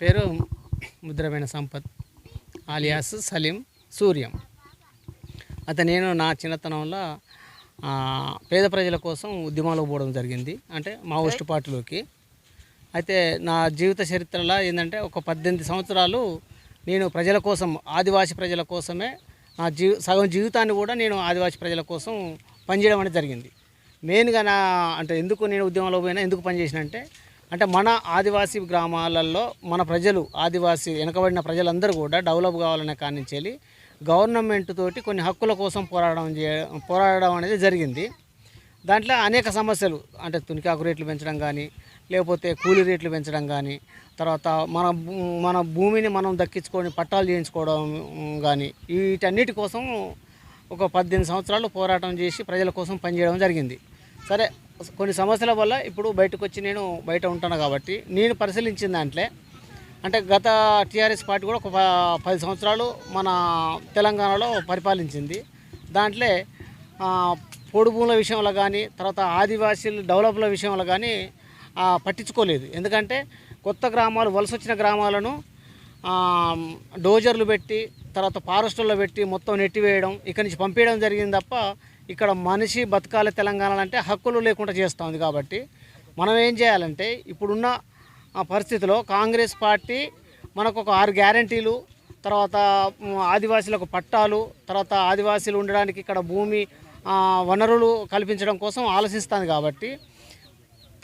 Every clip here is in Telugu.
పేరు ముద్రమైన సంపత్ ఆలియాస్ సలీం సూర్యం. అతను నేను నా చిన్నతనంలో పేద ప్రజల కోసం ఉద్యమాలకు పోవడం జరిగింది. అంటే మావోయిస్టు పార్టీలోకి. అయితే నా జీవిత చరిత్రలో ఏంటంటే ఒక పద్దెనిమిది సంవత్సరాలు నేను ప్రజల కోసం ఆదివాసీ ప్రజల కోసమే నా జీవి సగం జీవితాన్ని కూడా నేను ఆదివాసీ ప్రజల కోసం పనిచేయడం అనేది జరిగింది. మెయిన్గా నా అంటే ఎందుకు నేను ఉద్యమంలో పోయినా ఎందుకు పనిచేసిన అంటే అంటే మన ఆదివాసీ గ్రామాలలో మన ప్రజలు ఆదివాసీ వెనకబడిన ప్రజలందరూ కూడా డెవలప్ కావాలనే కానించేలి గవర్నమెంట్ తోటి కొన్ని హక్కుల కోసం పోరాడడం చే పోరాడడం అనేది జరిగింది. దాంట్లో అనేక సమస్యలు అంటే తునికాకు రేట్లు పెంచడం కానీ లేకపోతే కూలీ రేట్లు పెంచడం కానీ తర్వాత మన భూ- మన భూమిని మనం దక్కించుకొని పట్టాలు చేయించుకోవడం కానీ వీటన్నిటి కోసం ఒక పద్దెనిమిది సంవత్సరాలు పోరాటం చేసి ప్రజల కోసం పనిచేయడం జరిగింది. సరే కొన్ని సమస్యల వల్ల ఇప్పుడు బయటకు వచ్చి నేను బయట ఉంటాను కాబట్టి నేను పరిశీలించిన దాంట్లో. అంటే గత టీఆర్ఎస్ పార్టీ కూడా ఒక ప- పది సంవత్సరాలు మన తెలంగాణలో పరిపాలించింది. దాంట్లో పొడు భూముల విషయంలో కానీ తర్వాత ఆదివాసీలు డెవలప్ల విషయంలో కానీ పట్టించుకోలేదు. ఎందుకంటే కొత్త గ్రామాలు వలస వచ్చిన గ్రామాలను డోజర్లు పెట్టి తర్వాత ఫారెస్టుల్లో పెట్టి మొత్తం నెట్టివేయడం ఇక్కడి నుంచి పంపించడం జరిగింది తప్ప ఇక్కడ మనిషి బతకాలి తెలంగాణ అంటే హక్కులు లేకుండా చేస్తూ ఉంది కాబట్టి మనం ఏం చేయాలంటే ఇప్పుడున్న పరిస్థితిలో కాంగ్రెస్ పార్టీ మనకు ఒక ఆరు గ్యారంటీలు తర్వాత ఆదివాసీలకు పట్టాలు తర్వాత ఆదివాసీలు ఉండడానికి ఇక్కడ భూమి వనరులు కల్పించడం కోసం ఆలోచిస్తుంది కాబట్టి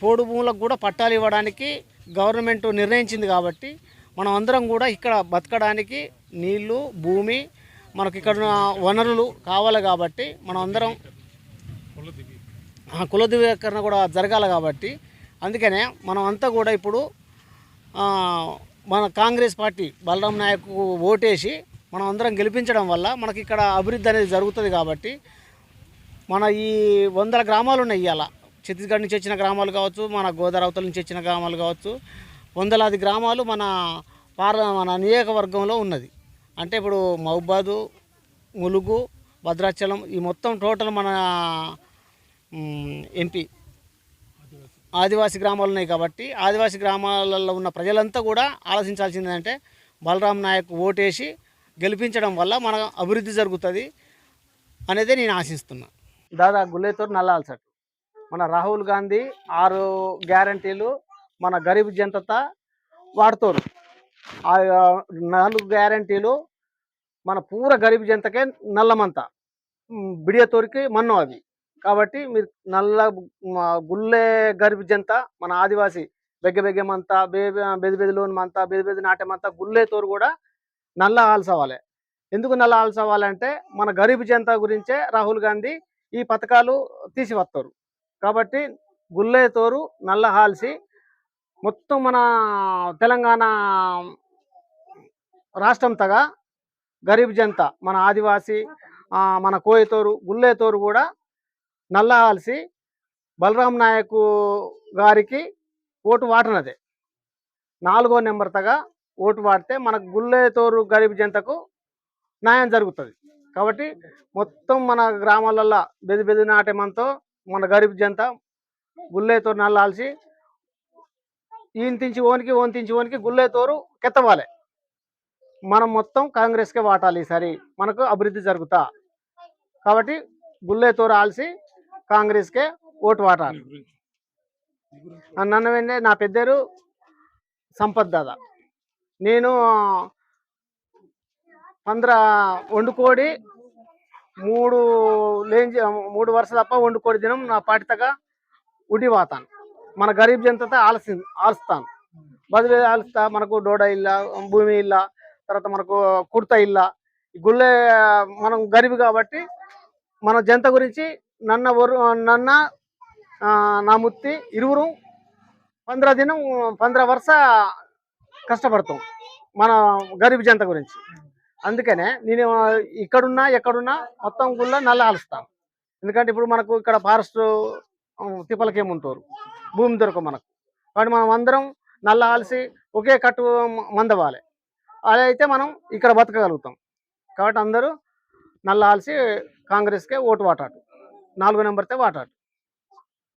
పోడు భూములకు కూడా పట్టాలు ఇవ్వడానికి గవర్నమెంట్ నిర్ణయించింది కాబట్టి మనం అందరం కూడా ఇక్కడ బతకడానికి నీళ్ళు భూమి మనకి ఇక్కడ వనరులు కావాలి కాబట్టి మనం అందరం ఆ, కుల ధృవీకరణ కూడా జరగాలి కాబట్టి అందుకనే మనం అంతా కూడా ఇప్పుడు మన కాంగ్రెస్ పార్టీ బలరాం నాయక్ ఓటేసి మనం అందరం గెలిపించడం వల్ల మనకి ఇక్కడ అభివృద్ధి అనేది జరుగుతుంది కాబట్టి మన ఈ వందల గ్రామాలు ఉన్నాయి ఇవాళ ఛత్తీస్గఢ్ నుంచి వచ్చిన గ్రామాలు కావచ్చు మన గోదావరి నుంచి వచ్చిన గ్రామాలు కావచ్చు వందలాది గ్రామాలు మన పార్ల మన నియోజకవర్గంలో ఉన్నది. అంటే ఇప్పుడు మహబాదు ములుగు భద్రాచలం ఈ మొత్తం టోటల్ మన ఎంపీ. ఆదివాసీ గ్రామాలు ఉన్నాయి కాబట్టి ఆదివాసీ గ్రామాలలో ఉన్న ప్రజలంతా కూడా ఆలోచించాల్సింది ఏంటంటే బలరాం నాయక్ ఓటేసి గెలిపించడం వల్ల మన అభివృద్ధి జరుగుతుంది అనేది నేను ఆశిస్తున్నా. దాదా గుల్లేతోరు నల్లాల్సట్టు మన రాహుల్ గాంధీ ఆరు గ్యారంటీలు మన గరీబ్ జనత వాడుతారు. ఆ నాలుగు గ్యారంటీలు మన పూర గరీబ్ జనతకే నల్లమంత. బిడియతోరికి మన్నం అవి. కాబట్టి మీరు నల్ల గుల్లే గరీబ్ జనత మన ఆదివాసి బెగ్గ బెగ్గమంత బే బెది బెదిలోనమంతా బెది బెది నాట్యమంతా గుల్లేతోరు కూడా నల్ల ఆల్సవాలే ఎందుకు నల్ల ఆల్సవాలంటే మన గరీబ్ జనత గురించే రాహుల్ గాంధీ ఈ పథకాలు తీసివస్తారు కాబట్టి గుల్లేతోరు నల్ల హాల్సి మొత్తం మన తెలంగాణ రాష్ట్రంతగా గరీబ్ జంత మన ఆదివాసి మన కోయతోరు గుల్లేతోరు కూడా నల్లాల్సి బలరాం నాయక్ గారికి ఓటు వాటనదే. నాలుగో నెంబర్ తగా ఓటు వాడితే మన గుల్లేతోరు గరీబ్ జనతకు న్యాయం జరుగుతుంది. కాబట్టి మొత్తం మన గ్రామాలల్లో బెది బెది నాటమంతో మన గరీబ్ జనత గుల్లేతోరు నల్లాల్సి ఈయన తించి ఓనికి ఓన్ తించి ఓనికి గుల్లేతోరు కెత్తవాలి. మనం మొత్తం కాంగ్రెస్కే వాటాలి ఈసారి. మనకు అభివృద్ధి జరుగుతా. కాబట్టి గుళ్ళేతో రాల్సి కాంగ్రెస్కే ఓటు వాటాలి. నన్ను వెంటే నా పెద్దరు సంపత్ దాదా. నేను పంద్ర వండుకోడి మూడు లేని మూడు వరుస తప్ప వండుకోడి దినం నా పాటితగా ఉడి వాతాను. మన గరీబ్ జనతతో ఆలసి ఆలుస్తాను. బదులు ఆలుస్తా మనకు డోడ ఇల్ల భూమి ఇల్ల తర్వాత మనకు కుర్త ఇల్ల. ఈ గుళ్ళే మనం గరీబ్ కాబట్టి మన జంత గురించి నన్న ఒరు నన్న ఆ, నా ముత్తి ఇరువురు పంద్ర దినం పంద్ర వరుస కష్టపడతాం మన గరీబ్ జంత గురించి. అందుకనే నేను ఇక్కడున్నా ఎక్కడున్నా మొత్తం గుళ్ళ నల్ల ఆలుస్తాను ఎందుకంటే ఇప్పుడు మనకు ఇక్కడ ఫారెస్ట్ తిప్పలకేముంటారు భూమి దొరక మనకు. కాబట్టి మనం అందరం నల్ల ఆల్సి ఒకే కట్టు మందవాలి. అలా అయితే మనం ఇక్కడ బతకగలుగుతాం. కాబట్టి అందరూ నల్ల ఆల్సి కాంగ్రెస్కే ఓటు వాటాడు నాలుగో నెంబర్తే వాటాడు